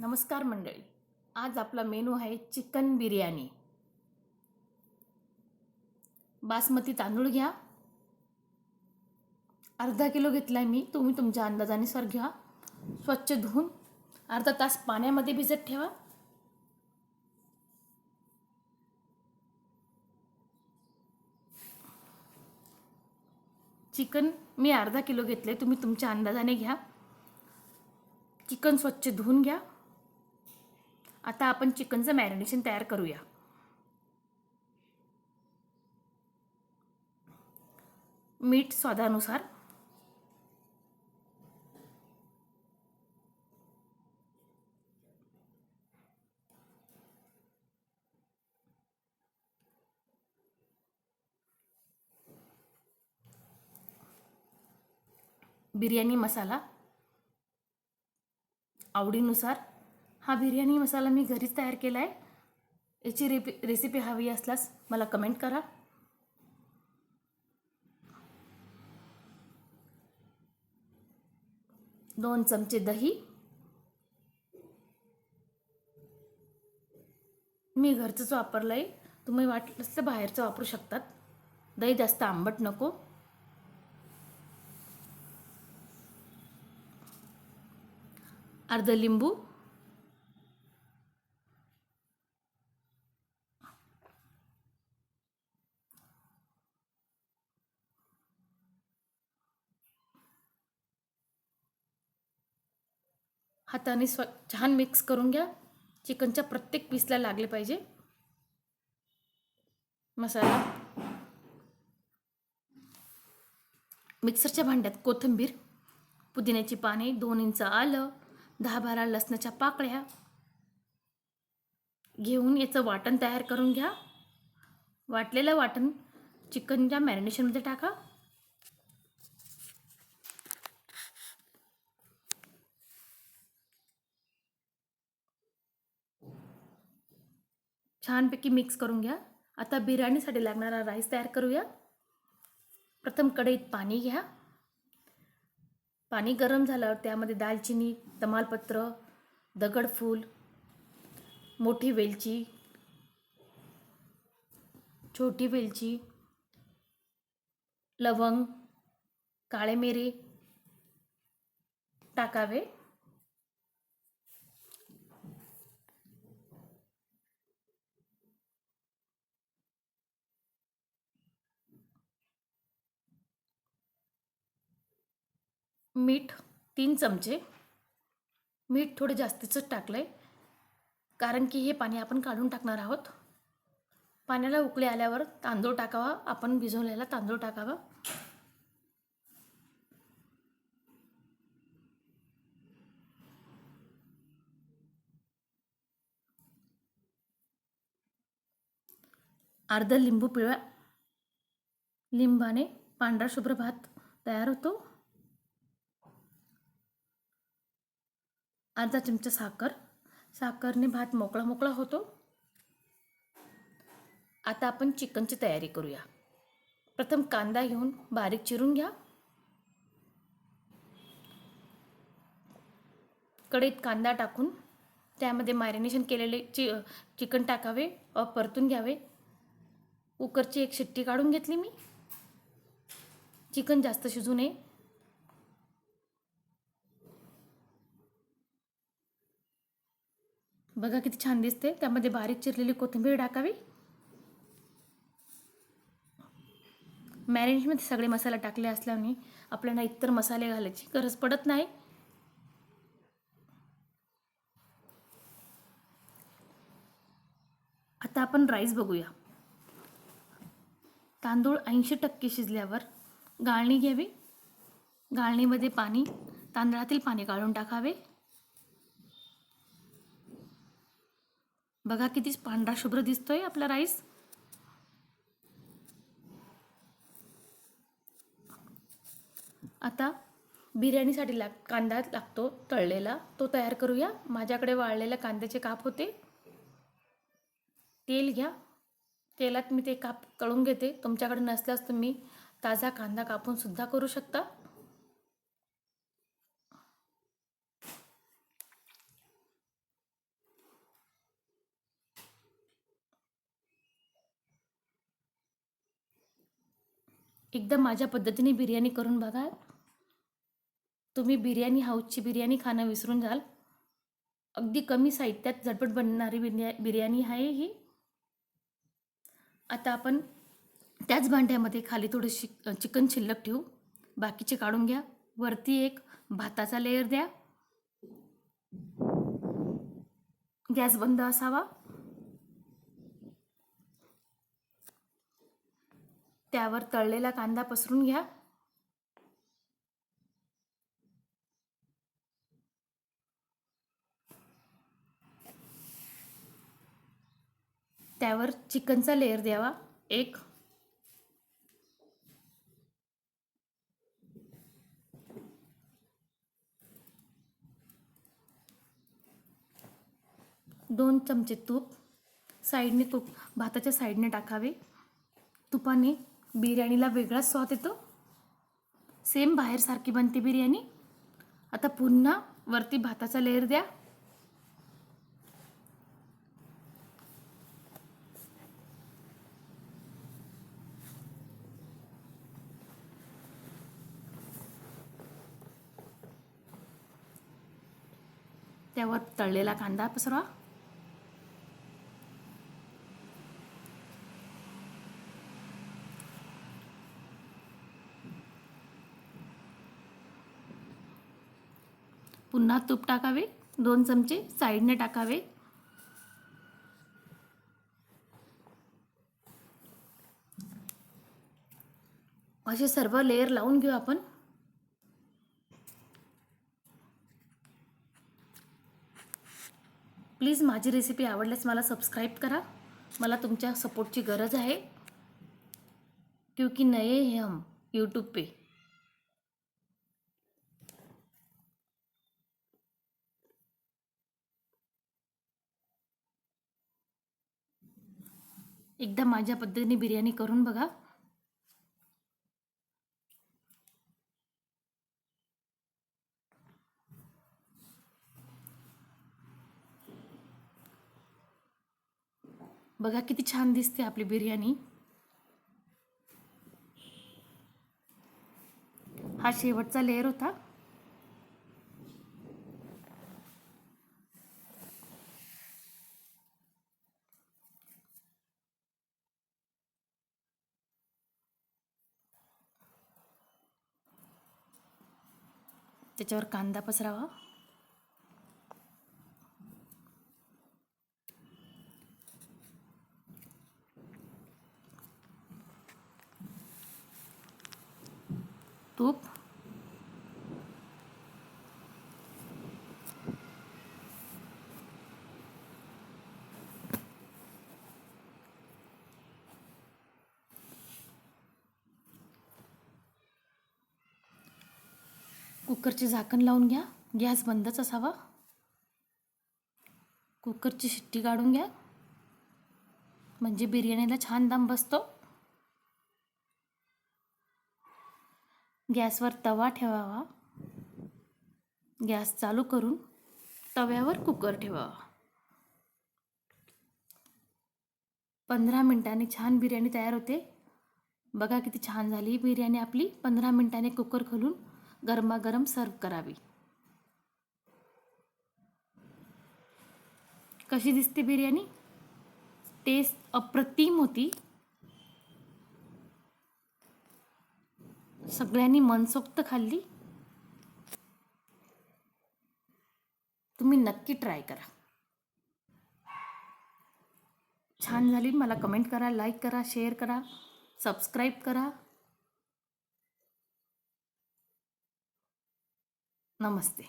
नमस्कार मंडळी. आज आपला मेनू आहे चिकन बिर्याणी. बासमती तांदूळ घ्या. अर्धा किलो घेतला आहे मी तुम्ही तुमच्या अंदाजानुसार घ्या. स्वच्छ धुवून अर्धा तास पाण्यामध्ये भिजत ठेवा. चिकन मी अर्धा किलो घेतले तुम्ही तुमच्या अंदाजाने घ्या. चिकन स्वच्छ धुवून घ्या. आता आपण चिकनचं मॅरिनेशन तयार करूया. मीठ स्वादानुसार. बिर्याणी मसाला आवडीनुसार. हा बिर्याणी मसाला मी घरीच तयार केला आहे. याची रेपि रेसिपी हवी असल्यास मला कमेंट करा. दोन चमचे दही. मी घरचंच वापरलं आहे तुम्ही वाटलंच तर बाहेरचं वापरू शकतात. दही जास्त आंबट नको. अर्ध लिंबू. हाताने स्व छान मिक्स करून घ्या. चिकनच्या प्रत्येक पीसला लागले पाहिजे. मसाला. मिक्सरच्या भांड्यात कोथिंबीर पुदिन्याची पाने दोन इंच आलं दहा बारा लसणाच्या पाकळ्या. घेऊन याचं वाटण तयार करून घ्या. वाटलेलं वाटण चिकनच्या मॅरिनेशनमध्ये टाका. छानपैकी मिक्स करून घ्या. आता बिर्याणीसाठी लागणारा राईस तयार करूया. प्रथम कढईत पाणी घ्या. पाणी गरम झाल्यावर त्यामध्ये दालचिनी तमालपत्र दगडफूल मोठी वेलची छोटी वेलची लवंग काळे मिरी टाकावे. मीठ तीन चमचे. मीठ थोडे जास्तीचंच टाकलं आहे कारण की हे पाणी आपण काढून टाकणार आहोत. पाण्याला उकळे आल्यावर तांदूळ टाकावा. आपण भिजवलेला तांदूळ टाकावा. अर्धा लिंबू पिळा. लिंबाने पांढरा शुभ्र भात तयार होतो. अर्धा चमचा साखर. साखरने भात मोकळा मोकळा होतो. आता आपण चिकनची तयारी करूया. प्रथम कांदा घेऊन बारीक चिरून घ्या. कढईत कांदा टाकून त्यामध्ये मॅरिनेशन केलेले चि चिकन टाकावे व परतून घ्यावे. कुकरची एक शिट्टी काढून घेतली मी. चिकन जास्त शिजू नये. बघा किती छान दिसते. त्यामध्ये बारीक चिरलेली कोथिंबीर टाकावी. मॅरिनेशमध्ये सगळे मसाले टाकले असल्याने आपल्याला इतर मसाले घालायची गरज पडत नाही. आता आपण राईस बघूया. तांदूळ ऐंशी टक्के शिजल्यावर गाळणी घ्यावी. गाळणीमध्ये पाणी तांदळातील पाणी काढून टाकावे. बघा किती पांढरा शुभ्र दिसतोय आपला राईस. आता बिर्याणीसाठी लाग कांदा लागतो तळलेला तो तयार करूया. माझ्याकडे वाळलेल्या कांद्याचे काप होते. तेल घ्या. तेलात मी ते काप तळून घेते. तुमच्याकडे नसल्यास तुम्ही ताजा कांदा कापून सुद्धा करू शकता. एकदा माझ्या पद्धतीने बिर्याणी करून बघा. तुम्ही बिर्याणी हाऊसची बिर्याणी खाणं विसरून जाल. अगदी कमी साहित्यात झटपट बनणारी बिर्या बिर्याणी आहे ही. आता आपण त्याच भांड्यामध्ये खाली थोडं शिक चिकन शिल्लक ठेवू. बाकीचे काढून घ्या. वरती एक भाताचा लेयर द्या. गॅस बंद असावा. त्यावर तळलेला कांदा पसरून घ्या. त्यावर चिकनचा लेयर द्यावा. एक. दोन चमचे तूप. साईडने तूप भाताच्या साईडने टाकावे. तुपाने बिर्याणीला वेगळाच स्वाद येतो. सेम बाहेरसारखी बनते बिर्याणी. आता पुन्हा वरती भाताचा लेअर द्या. त्यावर तळलेला कांदा पसरवा. पुन्हा तूप टाकावे दोन चमचे साईडने टाकावे. असे सर्व लेयर लावून घेऊ आपण. प्लीज माझी रेसिपी आवडल्यास मला सबस्क्राईब करा. मला तुमच्या सपोर्टची गरज आहे. क्योंकि नए हे हम यूट्यूब पे. एकदा माझ्या पद्धतीने बिर्याणी करून बघा. बघा किती छान दिसते आपली बिर्याणी. हा शेवटचा लेअर होता. त्याच्यावर कांदा पसरावा. तूप. कुकरचे झाकण लावून घ्या. गॅस बंदच असावा. कुकरची शिट्टी काढून घ्या. म्हणजे बिर्याणीला छान दम बसतो. गॅसवर तवा ठेवावा. गॅस चालू करून तव्यावर कुकर ठेवावा. पंधरा मिनिटांनी छान बिर्याणी तयार होते. बघा किती छान झाली बिर्याणी आपली. पंधरा मिनिटांनी कुकर खोलून गरमागरम सर्व करावी. कशी दिसते बिर्याणी? टेस्ट अप्रतिम होती. सगळ्यांनी मनसोक्त खाल्ली. तुम्ही नक्की ट्राय करा. छान झाली. मला कमेंट करा लाईक करा शेअर करा सबस्क्राईब करा. నమస్తే